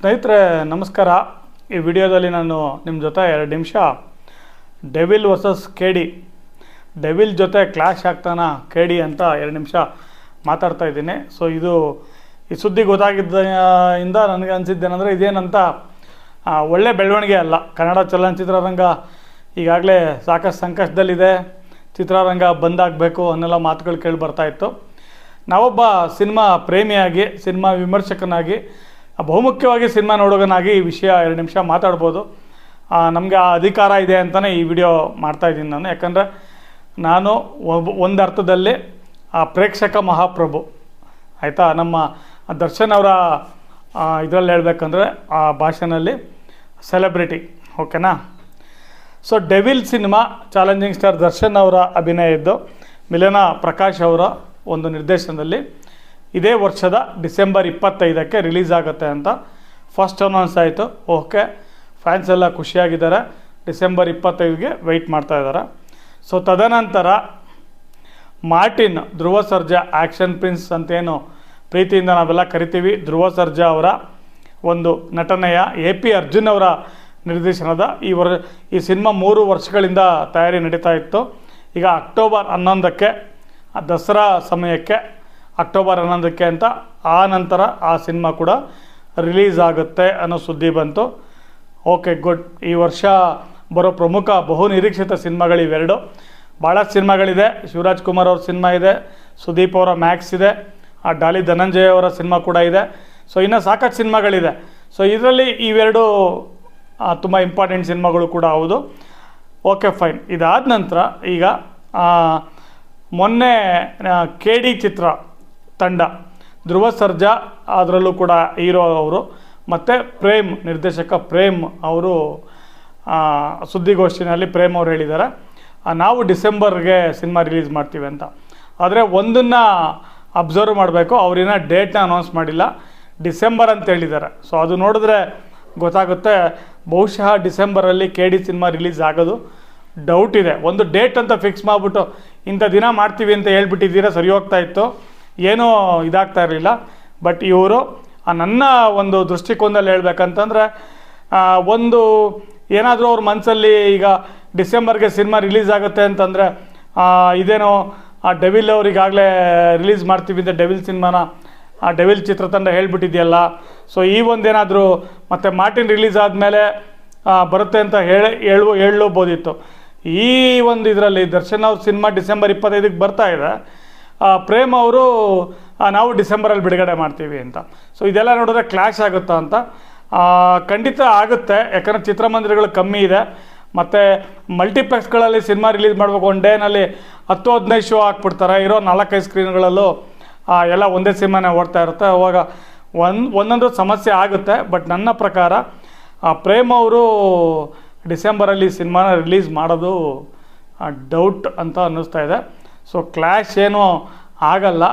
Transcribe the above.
ಸ್ನೇಹಿತರೆ, ನಮಸ್ಕಾರ. ಈ ವಿಡಿಯೋದಲ್ಲಿ ನಾನು ನಿಮ್ಮ ಜೊತೆ ಎರಡು ನಿಮಿಷ. Devil versus K D Devil ಜೊತೆ ಕ್ಲಾಶ್ ಆಗ್ತಾನ ಕೆ ಡಿ ಅಂತ ಎರಡು ನಿಮಿಷ ಮಾತಾಡ್ತಾ ಇದ್ದೀನಿ. ಸೊ ಇದು ಈ ಸುದ್ದಿ ಗೊತ್ತಾಗಿದ್ದ ಇಂದ ನನಗೆ ಅನಿಸಿದ್ದೇನೆಂದರೆ ಇದೇನಂತ ಒಳ್ಳೆ ಬೆಳವಣಿಗೆ ಅಲ್ಲ. ಕನ್ನಡ ಚಲನಚಿತ್ರರಂಗ ಈಗಾಗಲೇ ಸಾಕಷ್ಟು ಸಂಕಷ್ಟದಲ್ಲಿದೆ. ಚಿತ್ರರಂಗ ಬಂದಾಗಬೇಕು ಅನ್ನೆಲ್ಲ ಮಾತುಗಳು ಕೇಳಿ ಬರ್ತಾ ಇತ್ತು. ನಾವೊಬ್ಬ ಸಿನಿಮಾ ಪ್ರೇಮಿಯಾಗಿ, ಸಿನಿಮಾ ವಿಮರ್ಶಕನಾಗಿ ಬಹುಮುಖ್ಯವಾಗಿ ಸಿನಿಮಾ ನೋಡೋಗನಾಗಿ ಈ ವಿಷಯ ಎರಡು ನಿಮಿಷ ಮಾತಾಡ್ಬೋದು. ನಮಗೆ ಆ ಅಧಿಕಾರ ಇದೆ ಅಂತಲೇ ಈ ವಿಡಿಯೋ ಮಾಡ್ತಾಯಿದ್ದೀನಿ ನಾನು. ಯಾಕಂದರೆ ನಾನು ಒಂದು ಅರ್ಥದಲ್ಲಿ ಆ ಪ್ರೇಕ್ಷಕ ಮಹಾಪ್ರಭು. ಆಯಿತಾ? ನಮ್ಮ ದರ್ಶನ್ ಅವರ ಇದರಲ್ಲಿ ಹೇಳಬೇಕಂದ್ರೆ ಆ ಭಾಷೆನಲ್ಲಿ ಸೆಲೆಬ್ರಿಟಿ. ಓಕೆನಾ? So, devil cinema challenging star Darshan ಅವರ ಅಭಿನಯ ಇದ್ದು, ಮಿಲನ ಪ್ರಕಾಶ್ ಅವರ ಒಂದು ನಿರ್ದೇಶನದಲ್ಲಿ ಇದೇ ವರ್ಷದ ಡಿಸೆಂಬರ್ ಇಪ್ಪತ್ತೈದಕ್ಕೆ ರಿಲೀಸ್ ಆಗುತ್ತೆ ಅಂತ ಫಸ್ಟ್ ಅನೌನ್ಸ್ ಆಯಿತು. ಓಕೆ. ಫ್ಯಾನ್ಸ್ ಎಲ್ಲ ಖುಷಿಯಾಗಿದ್ದಾರೆ. ಡಿಸೆಂಬರ್ ಇಪ್ಪತ್ತೈದಿಗೆ ವೆಯ್ಟ್ ಮಾಡ್ತಾ ಇದ್ದಾರೆ. ಸೊ ತದನಂತರ Martin Dhruva Sarja action prince ಅಂತೇನು ಪ್ರೀತಿಯಿಂದ ನಾವೆಲ್ಲ ಕರಿತೀವಿ. ಧ್ರುವ ಸರ್ಜಾ ಅವರ ಒಂದು ನಟನೆಯ ಎ ಪಿ ಅರ್ಜುನ್ ಅವರ ನಿರ್ದೇಶನದ ಈ ವರ್, ಈ ಸಿನಿಮಾ ಮೂರು ವರ್ಷಗಳಿಂದ ತಯಾರಿ ನಡೀತಾ ಇತ್ತು. ಈಗ ಅಕ್ಟೋಬರ್ ಹನ್ನೊಂದಕ್ಕೆ, ದಸರಾ ಸಮಯಕ್ಕೆ ಅಕ್ಟೋಬರ್ ಹನ್ನೊಂದಕ್ಕೆ ಅಂತ ಆ ನಂತರ ಆ ಸಿನಿಮಾ ಕೂಡ ರಿಲೀಸ್ ಆಗುತ್ತೆ ಅನ್ನೋ ಸುದ್ದಿ ಬಂತು. Okay, good. ಈ ವರ್ಷ ಬರೋ ಪ್ರಮುಖ ಬಹು ನಿರೀಕ್ಷಿತ ಸಿನಿಮಾಗಳು ಇವೆರಡು. ಭಾಳ ಸಿನಿಮಾಗಳಿದೆ. ಶಿವರಾಜ್ ಕುಮಾರ್ ಅವ್ರ ಸಿನಿಮಾ ಇದೆ, ಸುದೀಪ್ ಅವರ ಮ್ಯಾಕ್ಸ್ ಇದೆ, ಆ ಡಾಲಿ ಧನಂಜಯ ಅವರ ಸಿನಿಮಾ ಕೂಡ ಇದೆ. ಸೊ, ಇನ್ನೂ ಸಾಕಷ್ಟು ಸಿನಿಮಾಗಳಿದೆ. ಸೊ, ಇದರಲ್ಲಿ ಇವೆರಡು ತುಂಬ ಇಂಪಾರ್ಟೆಂಟ್ ಸಿನಿಮಾಗಳು ಕೂಡ ಹೌದು. Okay, fine. ಇದಾದ ನಂತರ ಈಗ ಮೊನ್ನೆ ಕೆ ಡಿ ಚಿತ್ರ ತಂಡ. ಧ್ರುವ ಸರ್ಜಾ ಅದರಲ್ಲೂ ಕೂಡ ಹೀರೋ ಅವರು. ಮತ್ತು ಪ್ರೇಮ್, ನಿರ್ದೇಶಕ ಪ್ರೇಮ್ ಅವರು ಸುದ್ದಿಗೋಷ್ಠಿನಲ್ಲಿ ಪ್ರೇಮ್ ಅವರು ಹೇಳಿದ್ದಾರೆ ನಾವು ಡಿಸೆಂಬರ್ಗೆ ಸಿನಿಮಾ ರಿಲೀಸ್ ಮಾಡ್ತೀವಿ ಅಂತ. ಆದರೆ ಒಂದನ್ನು ಅಬ್ಸರ್ವ್ ಮಾಡಬೇಕು ಅವ್ರಿನ ಡೇಟ್ನ ಅನೌನ್ಸ್ ಮಾಡಿಲ್ಲ. ಡಿಸೆಂಬರ್ ಅಂತ ಹೇಳಿದ್ದಾರೆ ಸೊ, ಅದು ನೋಡಿದ್ರೆ ಗೊತ್ತಾಗುತ್ತೆ, ಬಹುಶಃ ಡಿಸೆಂಬರಲ್ಲಿ ಕೆ ಡಿ ಸಿನಿಮಾ ರಿಲೀಸ್ ಆಗೋದು ಡೌಟ್ ಇದೆ. ಒಂದು ಡೇಟ್ ಅಂತ ಫಿಕ್ಸ್ ಮಾಡಿಬಿಟ್ಟು, ಇಂಥ ದಿನ ಮಾಡ್ತೀವಿ ಅಂತ ಹೇಳ್ಬಿಟ್ಟಿದ್ದೀರಾ, ಸರಿ ಹೋಗ್ತಾ ಇತ್ತು. ಏನೂ ಇದಾಗ್ತಾ ಇರಲಿಲ್ಲ. ಬಟ್ ಇವರು ನನ್ನ ಒಂದು ದೃಷ್ಟಿಕೋನದಲ್ಲಿ ಹೇಳ್ಬೇಕಂತಂದರೆ ಒಂದು ಏನಾದರೂ ಅವ್ರ ಮನಸ್ಸಲ್ಲಿ ಈಗ ಡಿಸೆಂಬರ್ಗೆ ಸಿನಿಮಾ ರಿಲೀಸ್ ಆಗುತ್ತೆ ಅಂತಂದರೆ ಇದೇನೋ ಆ ಡೆವಿಲ್ ಅವ್ರಿಗಾಗಲೇ ರಿಲೀಸ್ ಮಾಡ್ತೀವಿ ಅಂತ ಡೆವಿಲ್ ಸಿನಿಮಾನ, ಆ ಡೆವಿಲ್ ಚಿತ್ರತಂಡ ಹೇಳ್ಬಿಟ್ಟಿದೆಯಲ್ಲ. ಸೊ ಈ ಒಂದೇನಾದರೂ ಮತ್ತು ಮಾರ್ಟಿನ್ ರಿಲೀಸ್ ಆದಮೇಲೆ ಬರುತ್ತೆ ಅಂತ ಹೇಳಿ ಹೇಳು ಹೇಳಬೋದಿತ್ತು ಈ ಒಂದು ಇದರಲ್ಲಿ ದರ್ಶನ್ ಅವ್ರ ಸಿನಿಮಾ ಡಿಸೆಂಬರ್ ಇಪ್ಪತ್ತೈದಕ್ಕೆ ಬರ್ತಾ ಇದೆ. ಪ್ರೇಮ್ ಅವರು ನಾವು ಡಿಸೆಂಬರಲ್ಲಿ ಬಿಡುಗಡೆ ಮಾಡ್ತೀವಿ ಅಂತ. ಸೊ ಇದೆಲ್ಲ ನೋಡಿದ್ರೆ ಕ್ಲಾಶ್ ಆಗುತ್ತಾ ಅಂತ. ಖಂಡಿತ ಆಗುತ್ತೆ. ಯಾಕಂದರೆ ಚಿತ್ರಮಂದಿರಗಳು ಕಮ್ಮಿ ಇದೆ. ಮತ್ತು ಮಲ್ಟಿಪ್ಲೆಕ್ಸ್ಗಳಲ್ಲಿ ಸಿನಿಮಾ ರಿಲೀಸ್ ಮಾಡಬೇಕು ಒನ್ ಡೇನಲ್ಲಿ ಹತ್ತು, ಹದಿನೈದು ಶೋ ಹಾಕ್ಬಿಡ್ತಾರೆ. ಇರೋ ನಾಲ್ಕೈದು ಸ್ಕ್ರೀನ್ಗಳಲ್ಲೂ ಎಲ್ಲ ಒಂದೇ ಸಿನಿಮಾನೇ ಓಡ್ತಾ ಇರುತ್ತೆ. ಅವಾಗ ಒಂದು, ಒಂದೊಂದು ಸಮಸ್ಯೆ ಆಗುತ್ತೆ. ಬಟ್ ನನ್ನ ಪ್ರಕಾರ ಪ್ರೇಮ್ ಅವರು ಡಿಸೆಂಬರಲ್ಲಿ ಸಿನಿಮಾನ ರಿಲೀಸ್ ಮಾಡೋದು ಡೌಟ್ ಅಂತ ಅನ್ನಿಸ್ತಾ ಇದೆ. ಸೊ ಕ್ಲ್ಯಾಶ್ ಏನೂ ಆಗಲ್ಲ.